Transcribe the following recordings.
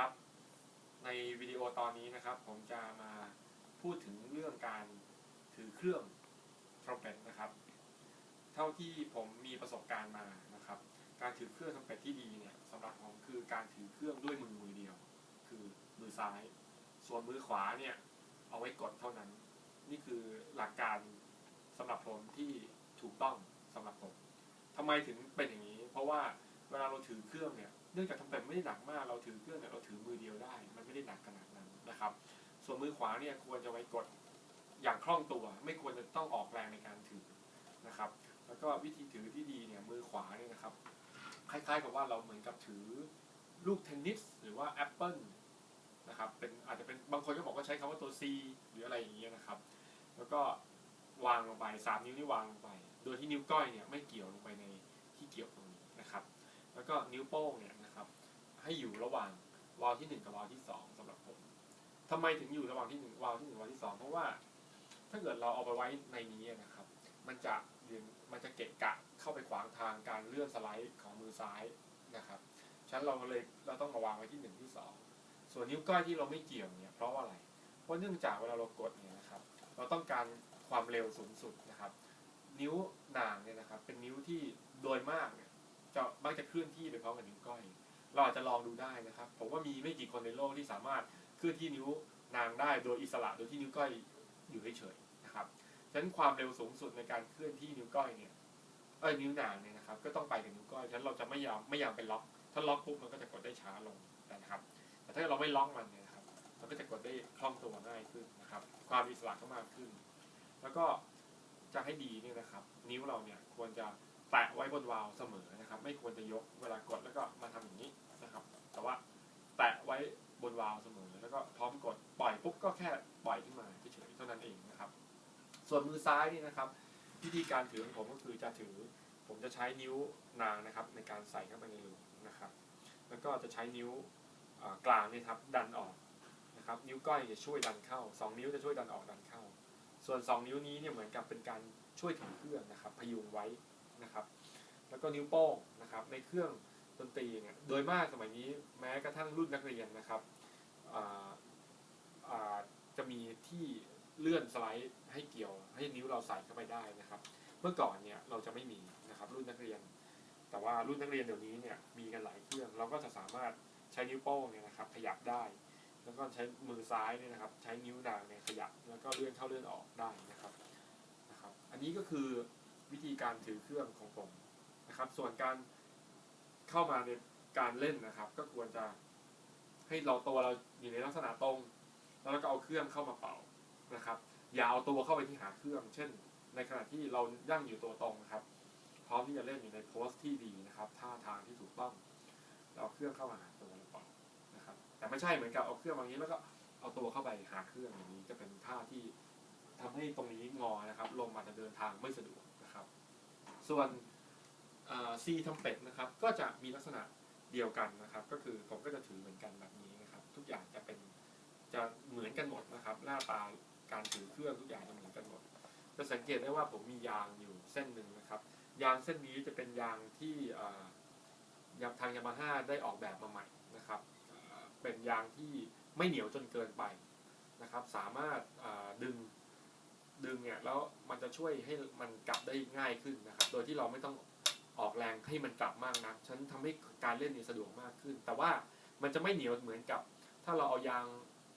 ครับ ในวิดีโอตอนนี้นะครับ ผมจะมาพูดถึงเรื่องการถือเครื่อง trumpet นะครับ เท่าที่ผมมีประสบการณ์มานะครับ การถือเครื่อง trumpet ที่ดีเนี่ยสำหรับผมคือการถือเครื่องด้วยมือมือเดียว คือมือซ้าย ส่วนมือขวาเนี่ยเอาไว้กดเท่านั้น นี่คือหลักการสำหรับผมที่ถูกต้องสำหรับผมทำไมถึงเป็นอย่างนี้ เพราะว่าเวลาเราถือเครื่องเนี่ย เนื่องจากทำเป็นไม่ได้หนักมากเราถือเครื่องเนี่ยเราถือมือเดียวได้ มันไม่ได้หนักขนาดนั้นนะครับ ส่วนมือขวาเนี่ยควรจะไว้กดอย่างคล่องตัว ไม่ควรจะต้องออกแรงในการถือนะครับ แล้วก็วิธีถือที่ดีเนี่ยมือขวาเนี่ยนะครับ คล้ายๆกับว่าเราเหมือนกับถือลูกเทนนิสหรือว่าแอปเปิลนะครับเป็นอาจจะเป็นบางคนก็บอกว่าใช้คำว่าตัว C หรืออะไรอย่างเงี้ยนะครับ แล้วก็วางลงไปสามนิ้วนี่วางลงไป โดยที่นิ้วก้อยเนี่ยไม่เกี่ยวลงไปในที่เกี่ยวตรง แล้วก็นิ้วโป้งเนี่ยนะครับ ให้อยู่ระหว่างวาล์วที่หนึ่งกับวาล์วที่สองสำหรับผมทำไมถึงอยู่ระหว่างที่หนึ่งวาล์วที่หนึ่งวาล์วที่สองเพราะว่าถ้าเกิดเราเอาไปไว้ในนี้นะครับ มันจะยืนมันจะเกะกะเข้าไปขวางทางการเลื่อนสไลด์ของมือซ้ายนะครับฉะนั้นเราเลยเราต้องมาวางไว้ที่หนึ่งที่สองส่วนนิ้วก้อยที่เราไม่เกี่ยวเนี่ยเพราะว่าอะไร เพราะเนื่องจากเวลาเรากดเนี่ยนะครับ เราต้องการความเร็วสูงสุดนะครับ นิ้วนางเนี่ยนะครับ เป็นนิ้วที่โดยมากเนี่ย จะมักจะเคลื่อนที่ไปพร้อมกับนิ้วก้อย เราอาจจะลองดูได้นะครับ ผมว่ามีไม่กี่คนในโลกที่สามารถเคลื่อนที่นิ้วนางได้โดยอิสระโดยที่นิ้วก้อยอยู่เฉยๆนะครับฉะนั้นความเร็วสูงสุดในการเคลื่อนที่นิ้วก้อยเนี่ยเอ้ยนิ้วนางเนี่ยนะครับ ก็ต้องไปกับนิ้วก้อยฉะนั้นเราจะไม่ยอมไม่ยอมเป็นล็อก ถ้าล็อกปุ๊บมันก็จะกดได้ช้าลงนะครับ แต่ถ้าเราไม่ล็อกมันเนี่ยนะครับ มันก็จะกดได้คล่องตัวง่ายขึ้นนะครับ ความอิสระก็มากขึ้น แล้วก็จะให้ดีเนี่ยนะครับ นิ้วเราเนี่ยควรจะ แตะไว้บนวาล์วเสมอนะครับ ไม่ควรจะยกเวลากดแล้วก็มาทำอย่างนี้นะครับ แต่ว่าแตะไว้บนวาล์วเสมอแล้วก็พร้อมกดปล่อยปุ๊บก็แค่ปล่อยขึ้นมาเฉยๆเท่านั้นเองนะครับ ส่วนมือซ้ายนี่นะครับ วิธีการถือของผมก็คือจะถือ ผมจะใช้นิ้วนางนะครับ ในการใส่เข้าไปในรูนะครับ แล้วก็จะใช้นิ้วกลางนี่ครับดันออกนะครับ นิ้วก้อยจะช่วยดันเข้าสองนิ้วจะช่วยดันออกดันเข้า ส่วน 2 นิ้วนี้เนี่ยเหมือนกับเป็นการช่วยถือเครื่องนะครับ พยุงไว้ นะครับ แล้วก็นิ้วโป้งนะครับในเครื่องดนตรีเนี่ยโดยมากสมัยนี้แม้กระทั่งรุ่นนักเรียนนะครับจะมีที่เลื่อนสไลด์ให้เกี่ยว ให้นิ้วเราใส่เข้าไปได้นะครับ เมื่อก่อนเนี่ยเราจะไม่มีนะครับรุ่นนักเรียน แต่ว่ารุ่นนักเรียนเดี๋ยวนี้เนี่ยมีกันหลายเครื่องเราก็จะสามารถใช้นิ้วโป้งเนี่ยนะครับขยับได้ แล้วก็ใช้มือซ้ายเนี่ยนะครับ ใช้นิ้วนางเนี่ยขยับแล้วก็เลื่อนเข้าเลื่อนออกได้นะครับนะครับ อันนี้ก็คือ วิธีการถือเครื่องของผมนะครับ ส่วนการเข้ามาในการเล่นนะครับ ก็ควรจะให้เราตัวเราอยู่ในลักษณะตรง แล้วก็เอาเครื่องเข้ามาเป่านะครับ อย่าเอาตัวเข้าไปที่หาเครื่อง เช่น ในขณะที่เรายั่งอยู่ตัวตรงนะครับ พร้อมที่จะเล่นอยู่ในโพสที่ดีนะครับ ท่าทางที่ถูกต้องเราเครื่องเข้ามาหาตัวเราเป่านะครับ แต่ไม่ใช่เหมือนกับเอาเครื่องวางนี้แล้วก็เอาตัวเข้าไปหาเครื่องอย่างนี้จะเป็นท่าที่ทำให้ตรงนี้งอนะครับลมอาจจะเดินทางไม่สะดวก ส่วนซีทำเป็ดนะครับ ก็จะมีลักษณะเดียวกันนะครับ ก็คือผมก็จะถือเหมือนกันแบบนี้นะครับ ทุกอย่างจะเป็นจะเหมือนกันหมดนะครับ หน้าตาการถือเครื่องทุกอย่างจะเหมือนกันหมดจะสังเกตได้ว่าผมมียางอยู่เส้นหนึ่งนะครับ ยางเส้นนี้จะเป็นยางที่ยางทางยามาฮ่าได้ออกแบบมาใหม่นะครับเป็นยางที่ไม่เหนียวจนเกินไปนะครับ สามารถดึง ดึงเนี่ยแล้วมันจะช่วยให้มันกลับได้ง่ายขึ้นนะครับ โดยที่เราไม่ต้องออกแรงให้มันกลับมากนักฉันทำให้การเล่นเนี่ยสะดวกมากขึ้น แต่ว่ามันจะไม่เหนียวเหมือนกับ ถ้าเราเอายาง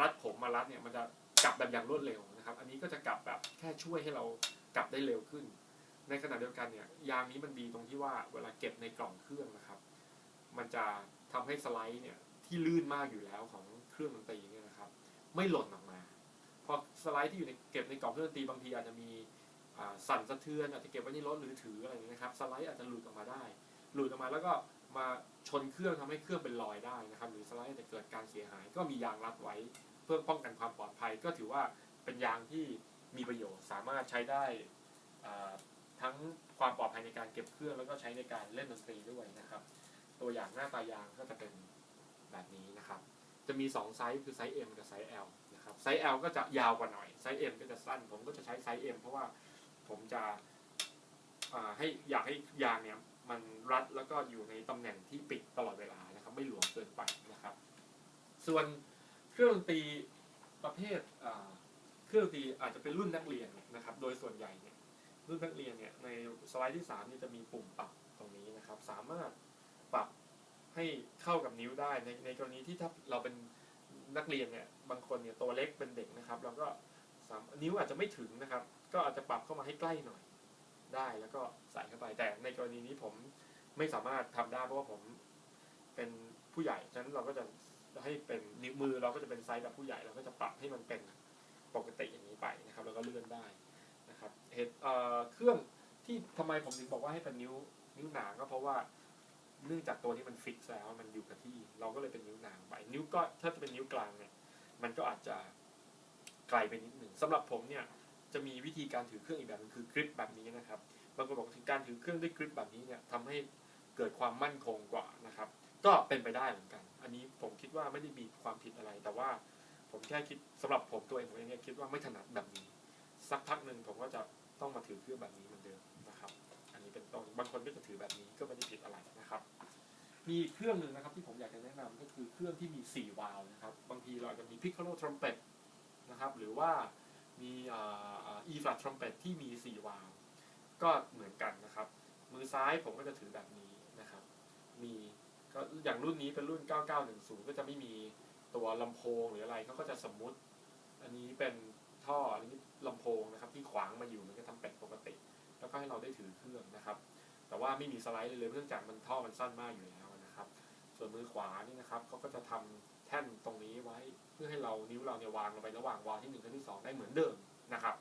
รัดผมมารัดเนี่ยมันจะกลับแบบอย่างรวดเร็วนะครับ อันนี้ก็จะกลับแบบแค่ช่วยให้เรากลับได้เร็วขึ้น ในขณะเดียวกันเนี่ยยางนี้มันดีตรงที่ว่าเวลาเก็บในกล่องเครื่องนะครับ มันจะทำให้สไลด์เนี่ยที่ลื่นมากอยู่แล้วของเครื่องดนตรีเนี่ยนะครับ ไม่หล่นออกมา สไลด์ที่อยู่ในเก็บในกล่องเครื่องดนตรีบางทีอาจจะมีสั่นสะเทือนอาจจะเก็บไว้ในรถหรือถืออะไรอย่างนี้นะครับสไลด์อาจจะหลุดออกมาได้ หลุดออกมาแล้วก็มาชนเครื่องทำให้เครื่องเป็นรอยได้นะครับ หรือสไลด์อาจจะเกิดการเสียหาย ก็มียางรัดไว้เพื่อป้องกันความปลอดภัย ก็ถือว่าเป็นยางที่มีประโยชน์ สามารถใช้ได้ทั้งความปลอดภัยในการเก็บเครื่องแล้วก็ใช้ในการเล่นดนตรีด้วยนะครับ ตัวอย่างหน้าตายางก็จะเป็นแบบนี้นะครับ จะมี 2 ไซส์คือไซส์ M กับไซส์ L นะครับไซส์ L ก็จะยาวกว่าหน่อยไซส์ M ก็จะสั้น ผมก็จะใช้ไซส์ M เพราะว่าผมจะให้อยากให้ยางเนี่ยมันรัดแล้วก็อยู่ในตำแหน่งที่ปิดตลอดเวลานะครับไม่หลวมเกินไปนะครับ ส่วนเครื่องดนตรีประเภทเครื่องดนตรีอาจจะเป็นรุ่นนักเรียนนะครับ โดยส่วนใหญ่เนี่ยรุ่นนักเรียนเนี่ยในสไลด์ที่3นี่จะมีปุ่มปรับตรงนี้นะครับ สามารถ ให้เข้ากับนิ้วได้ในในกรณีที่ถ้าเราเป็นนักเรียนเนี่ยบางคนเนี่ยตัวเล็กเป็นเด็กนะครับ เราก็นิ้วอาจจะไม่ถึงนะครับ ก็อาจจะปรับเข้ามาให้ใกล้หน่อยได้แล้วก็ใส่เข้าไปแต่ในกรณีนี้ผมไม่สามารถทำได้เพราะว่าผมเป็นผู้ใหญ่ฉะนั้นเราก็จะให้เป็นนิ้วมือเราก็จะเป็นไซส์แบบผู้ใหญ่เราก็จะปรับให้มันเป็นปกติอย่างนี้ไปนะครับ แล้วก็เลื่อนได้นะครับเหตุเอ่อเครื่องที่ทำไมผมถึงบอกว่าให้เป็นนิ้วนิ้วหนาก็เพราะว่า เนื่องจากตัวนี้มันฟิกแล้วมันอยู่กับที่ เราก็เลยเป็นนิ้วนางไปนิ้วก็ถ้าจะเป็นนิ้วกลางเนี่ย มันก็อาจจะไกลไปนิดหนึ่งสำหรับผมเนี่ยจะมีวิธีการถือเครื่องอีกแบบนึงคือกริปแบบนี้นะครับบางคนบอกถึงการถือเครื่องด้วยกริปแบบนี้เนี่ยทำให้เกิดความมั่นคงกว่านะครับ ก็เป็นไปได้เหมือนกัน อันนี้ผมคิดว่าไม่ได้มีความผิดอะไร แต่ว่าผมแค่คิดสำหรับผมตัวเองผมเองเนี่ยคิดว่าไม่ถนัดแบบนี้ สักพักหนึ่งผมก็จะต้องมาถือเครื่องแบบนี้เหมือนเดิม เป็นต้นบางคนก็จะถือแบบนี้ก็ไม่ได้ผิดอะไรนะครับ มีเครื่องหนึ่งนะครับที่ผมอยากจะแนะนำก็คือเครื่องที่มี 4 วาล์วนะครับ บางทีเราจะมี piccolo trumpet นะครับ หรือว่ามีอ่าอ่า E flat trumpet ที่มี 4 วาล์วก็เหมือนกันนะครับ มือซ้ายผมก็จะถือแบบนี้นะครับ มีก็อย่างรุ่นนี้เป็นรุ่น 9910 ก็จะไม่มีตัวลำโพงหรืออะไรเขาก็จะสมมุติ อันนี้เป็นท่ออันนี้ลำโพงนะครับ ที่ขวางมาอยู่มันก็ทำเป็ดปกติ แล้วก็ให้เราได้ถือเครื่องนะครับ แต่ว่าไม่มีสไลด์เลยเลยเนื่องจากมันท่อมันสั้นมากอยู่แล้วนะครับ ส่วนมือขวานี่นะครับเขาก็จะทำแท่นตรงนี้ไว้เพื่อให้เรานิ้วเราเนี่ยวางลงไประหว่างวาล์วที่หนึ่งกับที่สองได้เหมือนเดิมนะครับ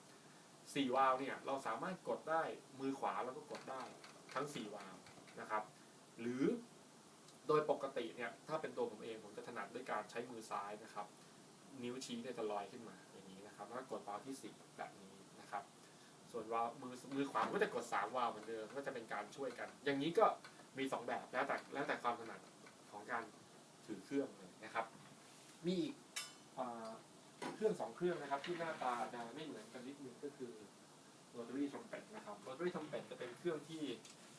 สี่วาล์วเนี่ยเราสามารถกดได้มือขวาแล้วก็กดได้ทั้งสี่วาล์วนะครับ หรือโดยปกติเนี่ยถ้าเป็นตัวผมเองผมจะถนัดด้วยการใช้มือซ้ายนะครับ นิ้วชี้เนี่ยจะลอยขึ้นมาอย่างนี้นะครับแล้วกดวาล์วที่สี่แบบนี้นะครับ ส่วนวาล์วมือมือขวาก็จะกดสามวาล์วเหมือนเดิมก็จะเป็นการช่วยกัน อย่างนี้ก็มีสองแบบแล้วแต่แล้วแต่ความถนัดของการถือเครื่องเลยนะครับ มีอีกเครื่องสองเครื่องนะครับ ที่หน้าตาจะไม่เหมือนกันนิดนึงก็คือ rotary trumpet นะครับ rotary trumpet จะเป็นเครื่องที่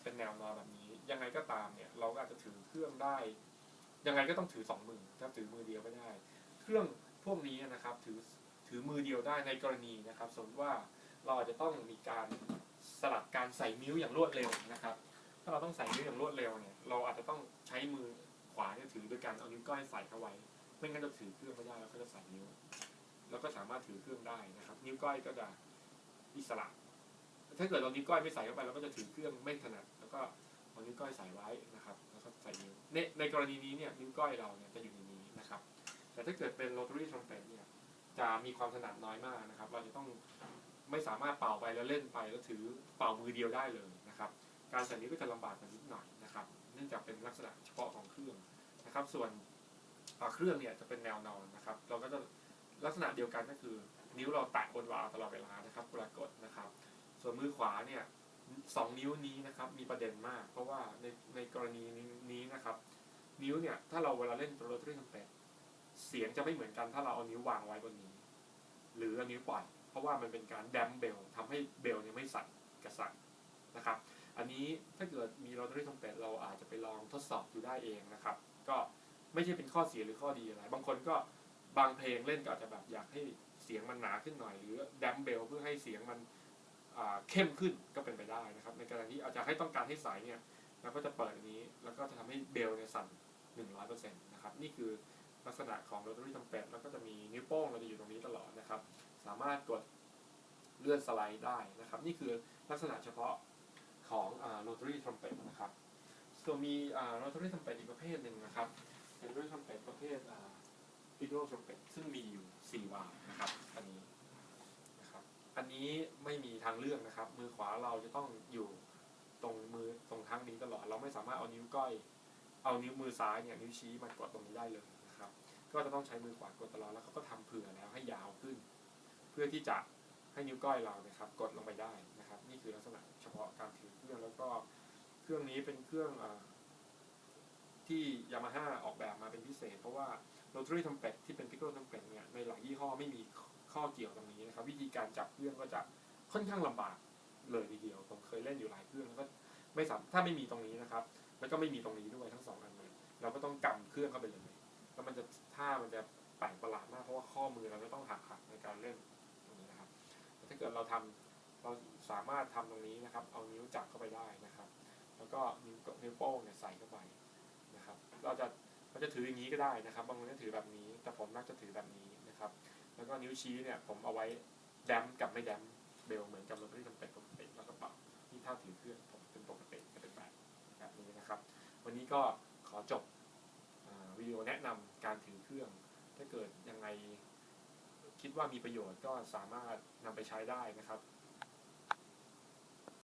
เป็นแนวนอนแบบนี้ ยังไงก็ตามเนี่ย เราก็อาจจะถือเครื่องได้ ยังไงก็ต้องถือสองมือถ้าถือมือเดียวไม่ได้ เครื่องพวกนี้นะครับถือถือมือเดียวได้ในกรณีนะครับ สมมติว่า เราอาจจะต้องมีการสลับการใส่นิ้วอย่างรวดเร็วนะครับ ถ้าเราต้องใส่นิ้วอย่างรวดเร็วเนี่ยเราอาจจะต้องใช้มือขวาเนี่ยถือโดยการเอานิ้วก้อยใส่เข้าไว้ ไม่งั้นจะถือเครื่องไม่ได้เราก็จะใส่นิ้ว แล้วก็สามารถถือเครื่องได้นะครับ นิ้วก้อยก็จะอิสระ ถ้าเกิดเรานิ้วก้อยไม่ใส่เข้าไปเราก็จะถือเครื่องไม่ถนัด แล้วก็เอานิ้วก้อยใส่ไว้นะครับ แล้วก็ใส่นิ้ว ในในกรณีนี้เนี่ยนิ้วก้อยเราเนี่ยจะอยู่ในนี้นะครับ แต่ถ้าเกิดเป็น rotary trumpet เนี่ยจะมีความถนัดน้อยมากนะครับ เราจะต้อง ไม่สามารถเป่าไปแล้วเล่นไปแล้วถือเป่ามือเดียวได้เลยนะครับ การใส่นิ้วก็จะลำบากกันนิดหน่อยนะครับ เนื่องจากเป็นลักษณะเฉพาะของเครื่องนะครับ ส่วนเครื่องเนี่ยจะเป็นแนวนอนนะครับ เราก็จะลักษณะเดียวกันก็คือ นิ้วเราแตะบนวาล์วตลอดเวลานะครับปรากฏนะครับ ส่วนมือขวาเนี่ยสองนิ้วนี้นะครับมีประเด็นมาก เพราะว่าในในกรณีนี้นะครับ นิ้วเนี่ยถ้าเราเวลาเล่นโรตารี่ทำเป็ดเสียงจะไม่เหมือนกันถ้าเราเอานิ้ววางไว้บนนี้ หรือเอานิ้วปล่อย เพราะว่ามันเป็นการแดมเบลทำให้เบลเนี่ยไม่สั่นกระสั่นนะครับ อันนี้ถ้าเกิดมีโรตารี่ทำเป็ดเราอาจจะไปลองทดสอบดูได้เองนะครับ ก็ไม่ใช่เป็นข้อเสียหรือข้อดีอะไร บางคนก็บางเพลงเล่นก็อาจจะแบบอยากให้เสียงมันหนาขึ้นหน่อยหรือแดมเบลเพื่อให้เสียงมันเข้มขึ้นก็เป็นไปได้นะครับ ในกรณีที่อาจจะให้ต้องการให้ใสเนี่ยเราก็จะเปิดอันนี้แล้วก็จะทำให้เบลเนี่ยสั่น 100%นะครับ นี่คือลักษณะของโรตารี่ทำเป็ดแล้วก็จะมีนิ้วโป้งเราจะอยู่ตรงนี้ตลอดนะครับ สามารถกดเลื่อนสไลด์ได้นะครับ นี่คือลักษณะเฉพาะของโรตารี่ทำเป็ดนะครับ ส่วนมีโรตารี่ทำเป็ดอีกประเภทหนึ่งนะครับ เป็นโรตารี่ทำเป็ดประเภทพิโดทำเป็ดซึ่งมีอยู่ 4 วาล์วนะครับ อันนี้นะครับ อันนี้ไม่มีทางเลือกนะครับ มือขวาเราจะต้องอยู่ตรงมือตรงข้างนี้ตลอด เราไม่สามารถเอานิ้วก้อย เอานิ้วมือซ้ายเนี่ยนิ้วชี้มากดตรงนี้ได้เลยนะครับ ก็จะต้องใช้มือขวากดตลอด แล้วเขาก็ทำเผื่อแล้วให้ยาวขึ้น เพื่อที่จะให้นิ้วก้อยเรานะครับ กดลงไปได้นะครับ นี่คือลักษณะเฉพาะการถือเครื่องแล้วก็เครื่องนี้เป็นเครื่องอที่ยามาฮ่าออกแบบมาเป็นพิเศษ เพราะว่าโรตารี่ทำเป็ดที่เป็นพิกเกิลทำเป็ดเนี่ยในหลายยี่ห้อไม่มีข้อเกี่ยวตรงนี้นะครับ วิธีการจับเครื่องก็จะค่อนข้างลำบากเลยทีเดียวผมเคยเล่นอยู่หลายเครื่องแล้วก็ไม่สามถ้าไม่มีตรงนี้นะครับแล้วก็ไม่มีตรงนี้ด้วยทั้งสองอันเลยเราก็ต้องกำเครื่องเข้าไปเลยแล้วมันจะท่าท่ามันจะแปลกประหลาดมากเพราะว่าข้อมือเราจะต้องหักหักในการเล่น ถ้าเกิดเราทำเราสามารถทำตรงนี้นะครับ เอานิ้วจับเข้าไปได้นะครับ แล้วก็นิ้วนิ้วโป้งเนี่ยใส่เข้าไปนะครับ เราจะเราจะถืออย่างนี้ก็ได้นะครับ บางคนก็ถือแบบนี้ แต่ผมมักจะถือแบบนี้นะครับ แล้วก็นิ้วชี้เนี่ยผมเอาไว้แดมกับไม่แดมเบลเหมือนกับเราไม่จำเป็นปกติแล้วก็ปรับที่ท่าถือเครื่องผมเป็นปกติจะเป็นแบบแบบนี้นะครับ วันนี้ก็ขอจบวิดีโอแนะนำการถือเครื่อง ถ้าเกิดยังไง คิดว่ามีประโยชน์ก็สามารถนำไปใช้ได้นะครับ